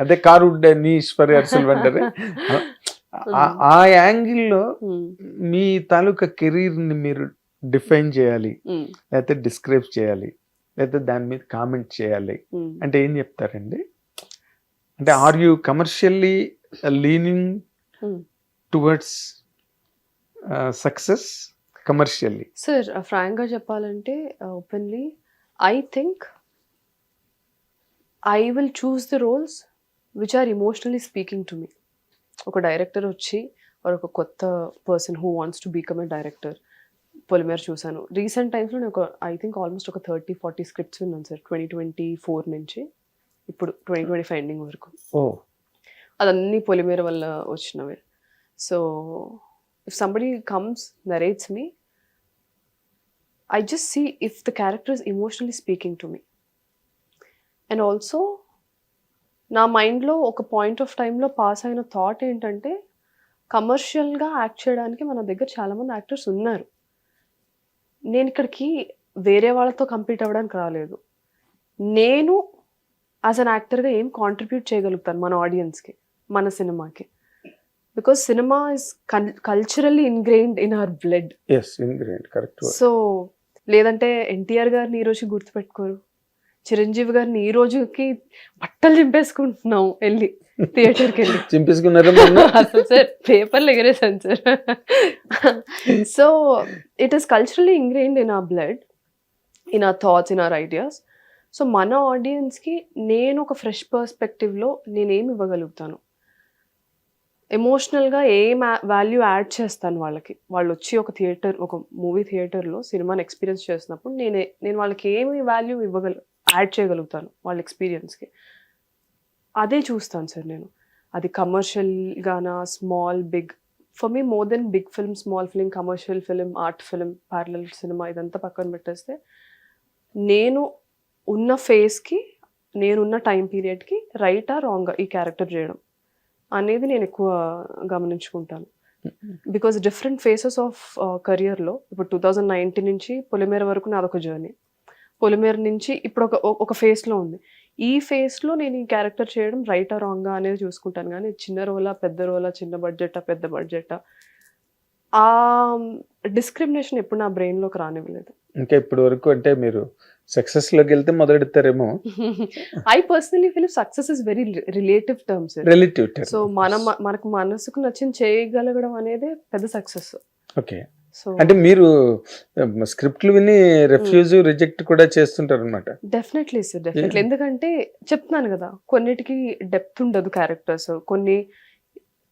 అదే కారు ఉండే నీ ఈశ్వరి అర్సల్ వండర్ ఆ యాంగిల్లో మీ తాలూకా కెరీర్ని మీరు డిఫైన్ చేయాలి లేకపోతే డిస్క్రైబ్ చేయాలి లేకపోతే దాని మీద కామెంట్ చేయాలి. అంటే ఏం చెప్తారండి? అంటే are you commercially leaning. Towards success commercially? Sir ఫ్రాంక్గా చెప్పాలంటే openly I think I will choose the roles which are emotionally speaking to me ఒక డైరెక్టర్ వచ్చి ఒక కొత్త person who wants to become a director Polimera చూశాను. Recent టైమ్స్లో నేను ఒక ఐ థింక్ ఆల్మోస్ట్ ఒక థర్టీ ఫార్టీ స్క్రిప్ట్స్ విన్నాను సార్. ట్వంటీ ట్వంటీ ఫోర్ నుంచి. ఇప్పుడు ట్వంటీ ట్వంటీ ఫైవ్ ఎండింగ్ వరకు అదన్నీ పొలిమేర వల్ల వచ్చినవే. So if somebody comes narrates me I just see if the character is emotionally speaking to me and also నా మైండ్లో ఒక పాయింట్ ఆఫ్ టైంలో పాస్ అయిన థాట్ ఏంటంటే కమర్షియల్గా యాక్ట్ చేయడానికి మన దగ్గర చాలామంది యాక్టర్స్ ఉన్నారు. నేను ఇక్కడికి వేరే వాళ్ళతో కంపీట్ అవ్వడానికి రాలేదు. నేను యాజ్ అన్ యాక్టర్గా ఏం కాంట్రిబ్యూట్ చేయగలుగుతాను మన ఆడియన్స్కి మన సినిమాకి because cinema is culturally ingrained in our blood so లేదంటే ఎన్టీఆర్ గారిని ఈ రోజు గుర్తుపెట్టుకోరు. చిరంజీవి గారిని ఈ రోజుకి బట్టలు చింపేసుకుంటున్నాం వెళ్ళి థియేటర్కి వెళ్ళి. చింపేసుకున్నారా అసలు సార్ పేపర్లు ఎగరేసాను sir. So it is culturally ingrained in our blood in our thoughts in our ideas so మన ఆడియన్స్కి నేను ఒక ఫ్రెష్ పర్స్పెక్టివ్లో నేనేం ఇవ్వగలుగుతాను? ఎమోషనల్గా ఏం వాల్యూ యాడ్ చేస్తాను వాళ్ళకి? వాళ్ళు వచ్చి ఒక థియేటర్ ఒక మూవీ థియేటర్లో సినిమాని ఎక్స్పీరియన్స్ చేసినప్పుడు నేనే నేను వాళ్ళకి ఏమి వాల్యూ ఇవ్వగల యాడ్ చేయగలుగుతాను వాళ్ళ ఎక్స్పీరియన్స్కి. అదే చూస్తాను సార్ నేను. అది కమర్షియల్గానా small big for me more than big film small film commercial film art film parallel cinema ఇదంతా పక్కన పెట్టేస్తే నేను ఉన్న ఫేస్కి నేనున్న టైం పీరియడ్కి రైటా రాంగా ఈ క్యారెక్టర్ చేయడం అనేది నేను ఎక్కువ గమనించుకుంటాను. బికాస్ డిఫరెంట్ ఫేసెస్ ఆఫ్ కెరియర్లో ఇప్పుడు టూ థౌజండ్ నైన్టీన్ నుంచి పొలిమేర వరకు నాదొక జర్నీ. పొలిమేర నుంచి ఇప్పుడు ఒక ఒక ఫేస్లో ఉంది. ఈ ఫేస్లో నేను ఈ క్యారెక్టర్ చేయడం రైటా రాంగా అనేది చూసుకుంటాను. కానీ చిన్న రోలా పెద్ద రోలా చిన్న బడ్జెటా పెద్ద బడ్జెటా ఆ డిస్క్రిమినేషన్ ఎప్పుడు నా బ్రెయిన్లోకి రానివ్వలేదు. ఇంకా ఇప్పటి వరకు అంటే మీరు సక్సెస్లోకి వెళ్తే మొదలెడతారేమో. I personally feel success is very relative terms relative so మన మనకు మనసుకు నచ్చింది చేయగలగడం అనేది పెద్ద సక్సెస్ ఓకే అంటే మీరు స్క్రిప్ట్లు విని రెఫ్యూజ్ రిజెక్ట్ కూడా చేస్తుంటారు అనమాట డెఫినెట్లీ సార్ డెఫినెట్లీ ఎందుకంటే చెప్తున్నాను కదా కొన్నిటికి డెప్త్ ఉండదు క్యారెక్టర్స్ కొన్ని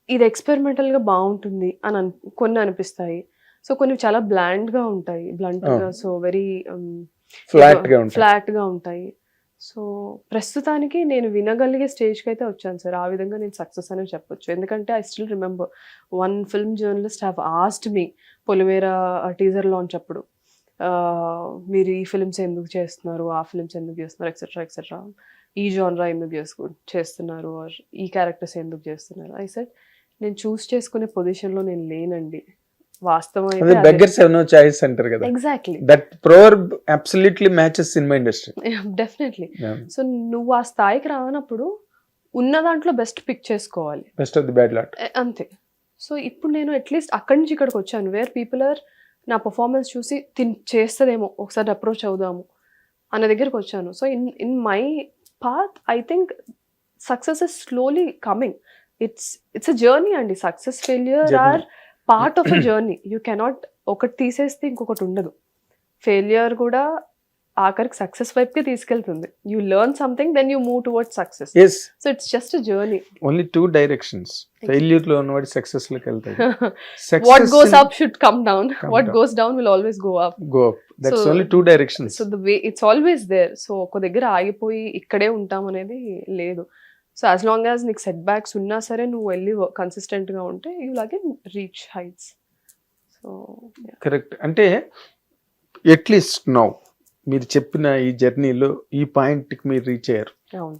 ఇది experimental గా బాగుంటుంది అని కొన్ని అనిపిస్తాయి. సో కొన్ని చాలా bland గా ఉంటాయి blunt గా. సో వెరీ ఫ్లాట్గా ఫ్లాట్గా ఉంటాయి. సో ప్రస్తుతానికి నేను వినగలిగే స్టేజ్కి అయితే వచ్చాను సార్ ఆ విధంగా నేను సక్సెస్ అని చెప్పొచ్చు. ఎందుకంటే I still remember one film journalist have asked me Polimera teaser launch అప్పుడు మీరు ఈ ఫిల్మ్స్ ఎందుకు చేస్తున్నారు ఆ ఫిల్మ్స్ ఎందుకు చేస్తున్నారు ఎక్సెట్రా ఎక్సెట్రా ఈ జానరా ఎందుకు చేసుకు చేస్తున్నారు or ఈ క్యారెక్టర్స్ ఎందుకు చేస్తున్నారు. ఐ సెట్ నేను చూస్ చేసుకునే పొజిషన్లో నేను లేనండి. వాస్తవం అదే బెగ్గర్స్ హ్యావ్ నో చాయిస్ అంటారు కదా. Exactly that absolutely matches cinema industry definitely so నువ్వు ఆ స్థాయికి రానప్పుడు ఉన్న దాంట్లో బెస్ట్ పిక్ చేసుకోవాలి. Best of the bad lot అంతే. సో ఇప్పుడు నేను అట్లీస్ట్ అక్కడి నుంచి ఇక్కడికి వచ్చాను. వేర్ పీపుల్ ఆర్ నా పర్ఫార్మెన్స్ చూసి తిన్ చేస్తుందేమో. ఒకసారి అప్రోచ్ అవుదాము అన్న దగ్గరికి వచ్చాను. So in in my path I think success is slowly coming it's it's a journey అండి. Success failure. Are part of a journey you cannot ఒకటి తీసేస్తే ఇంకొకటి ఉండదు. ఫెయిల్యూర్ కూడా ఆఖరికి సక్సెస్ వైపుకే తీసుకెళ్తుంది. You learn something then you move towards success so it's just journey only two directions ఫెయిల్యూర్లో ఉన్నవాడి సక్సెస్లోకి goes up should come down. Come what down. goes down will always go up. Go up that's only two directions so the way it's always there. So ఒక దగ్గర ఆగిపోయి ఇక్కడే ఉంటాం అనేది లేదు. So as long as నీకు setbacks ఉన్నా సరే నువ్వు వెళ్ళి కన్సిస్టెంట్గా ఉంటే యూ లాగే రీచ్ హైట్స్ సో కరెక్ట్ అంటే అట్లీస్ట్ నౌ మీరు చెప్పిన ఈ జర్నీలో ఈ పాయింట్కి మీరు రీచ్ అయ్యారు.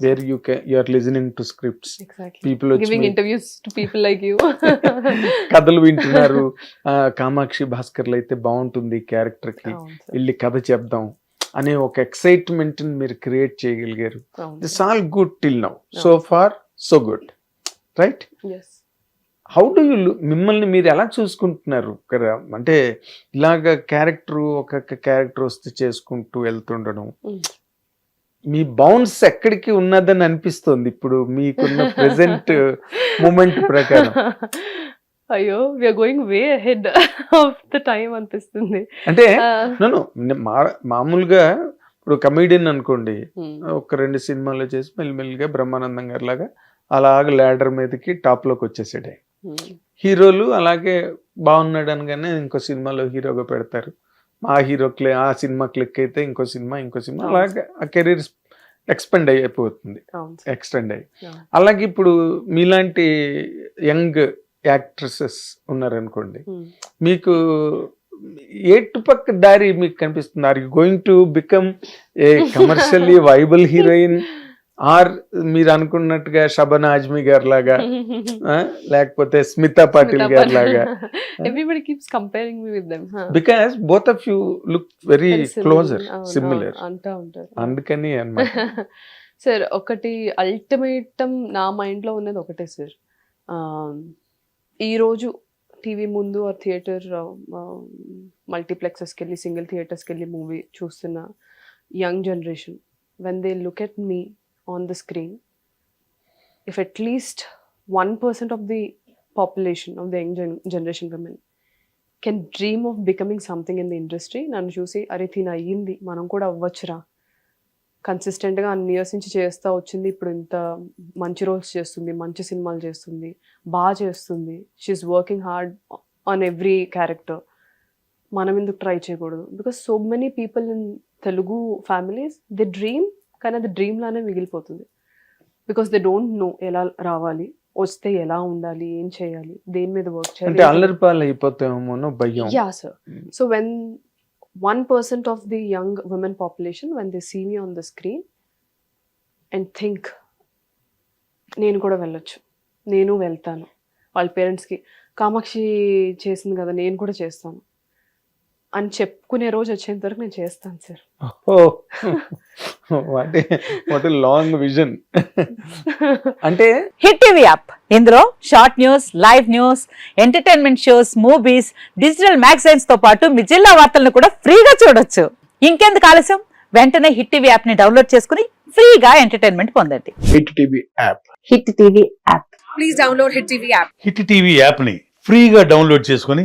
Where you you are listening to scripts people interviews to people like you కథలు వింటున్నారు. కామాక్షి భాస్కర్లు అయితే బాగుంటుంది క్యారెక్టర్కి. వెళ్ళి కథ చెప్దాం అనే ఒక ఎక్సైట్మెంట్ మీరు క్రియేట్ చేయగలిగారు. This all good till now so far so good right how do you మిమ్మల్ని మీరు ఎలా చూసుకుంటున్నారు? కదా అంటే ఇలాగ క్యారెక్టర్ ఒక్కొక్క క్యారెక్టర్ వస్తే చేసుకుంటూ వెళ్తుండడం. మీ బౌన్స్ ఎక్కడికి ఉన్నదని అనిపిస్తుంది? ఇప్పుడు మీకున్న ప్రెసెంట్ మూమెంట్ ప్రకారం. అయ్యో we are going way ahead of the time అనిపిస్తుంది. అంటే నన్ను మామూలుగా ఇప్పుడు కమీడియన్ అనుకోండి ఒక రెండు సినిమాలు చేసి మెల్లిమెల్లిగా బ్రహ్మానందం గారి లాగా అలాగ ల్యాడర్ మీదకి టాప్లోకి వచ్చేసాడే. హీరోలు అలాగే బాగున్నాడు అనగానే ఇంకో సినిమాలో హీరోగా పెడతారు ఆ హీరో క్లి ఆ సినిమా క్లిక్ అయితే ఇంకో సినిమా ఇంకో సినిమా. అలాగే ఆ కెరీర్ ఎక్స్పెండ్ అయిపోతుంది ఎక్స్టెండ్ అయ్యి. అలాగే ఇప్పుడు మీలాంటి యంగ్ యాక్ట్రెసెస్ ఉన్నారనుకోండి. మీకు ఏటుపక్క దారి మీకు కనిపిస్తుంది are you going to become a commercially viable heroine or మీరు అనుకున్నట్టుగా షబన్ ఆజ్మీ గారి లాగా లేకపోతే స్మితా పాటిల్ గారి లాగా everybody keeps comparing me with because both of you look very closer similar అంటా ఉంటారు. అందుకని అన్నమాట. సార్ ఒకటి అల్టిమేటం నా మైండ్లో ఉన్నది ఒకటే సార్ ఈరోజు టీవీ ముందు ఆ థియేటర్ మల్టీప్లెక్సెస్కి వెళ్ళి సింగిల్ థియేటర్స్కి వెళ్ళి మూవీ చూస్తున్న young generation when they look at me on if screen if at least one percent of the population the young gen- generation women can dream of becoming something in the industry నన్ను చూసి అరే తిన అయ్యింది. మనం కూడా అవ్వచ్చురా. కన్సిస్టెంట్గా అన్ని years నుంచి చేస్తూ వచ్చింది. ఇప్పుడు ఇంత మంచి రోల్స్ చేస్తుంది. మంచి సినిమాలు చేస్తుంది. బాగా చేస్తుంది. She's working hard on every character మనం ఎందుకు ట్రై చేయకూడదు? Because so many people in Telugu families the dream కానీ అది డ్రీమ్ లానే మిగిలిపోతుంది. బికాస్ దే డోంట్ నో ఎలా రావాలి వస్తే ఎలా ఉండాలి ఏం చేయాలి దేని మీద వర్క్ చేయాలి. భయం. Yeah, sir. So when one percent of the young women population, when they see me on the screen and think, నేను కూడా వెళ్ళొచ్చు. నేను వెళ్తాను. వాళ్ళ పేరెంట్స్కి కామాక్షి చేసింది కదా నేను కూడా చేస్తాను. అని చెప్పుకునే రోజు వచ్చేంత వరకు నేను చేస్తాను sir. Oh. What what long vision అంటే హిట్ టీవీ యాప్. ఇందులో short news live news entertainment shows movies digital మ్యాగజైన్స్తో పాటు మీ జిల్లా వార్తలను కూడా ఫ్రీగా చూడొచ్చు. ఇంకెందుకు ఆలస్యం? వెంటనే హిట్ టీవీ యాప్ని డౌన్లోడ్ చేసుకుని ఫ్రీగా ఎంటర్టైన్మెంట్ పొందండి. Hit TV app. Hit TV app. Hit TV యాప్ని ఫ్రీగా డౌన్లోడ్ చేసుకొని